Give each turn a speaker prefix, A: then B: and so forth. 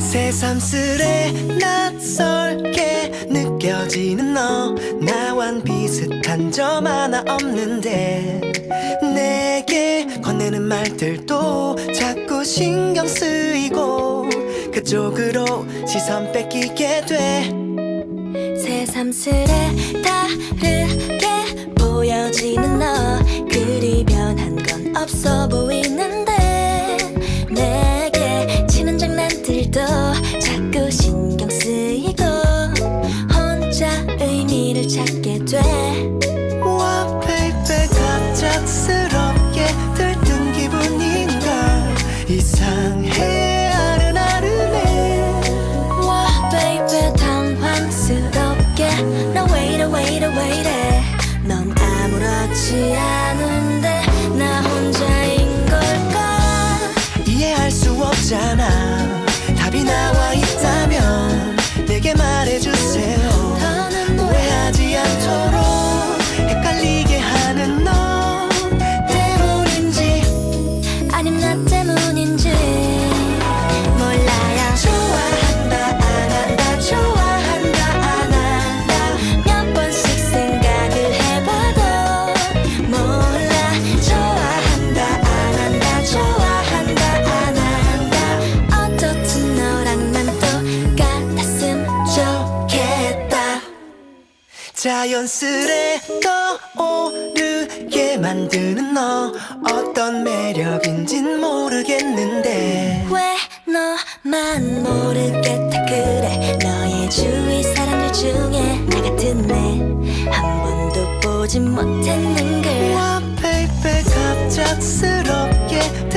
A: 새삼스레 낯설게 느껴지는 너. 나wan 비슷한 점 하나 없는데 내게 건네는 말들도 자꾸 신경 쓰이고 그쪽으로 시선 뺏기게 돼.
B: 새삼스레 다르게 보여지는 너. 그리 변한 건 없어 보이는데 내게 치는 장난들도 자꾸 신경 쓰이고 혼자 의미를 찾게
A: 이상 자연스레 떠오르게 만드는 너. 어떤 매력인진 모르겠는데.
B: 왜 너만 모르겠다 그래? 너의 주위 사람들 중에 나 같은 애 한 번도 보지 못했는 걸.
A: 와 베이베 갑작스럽게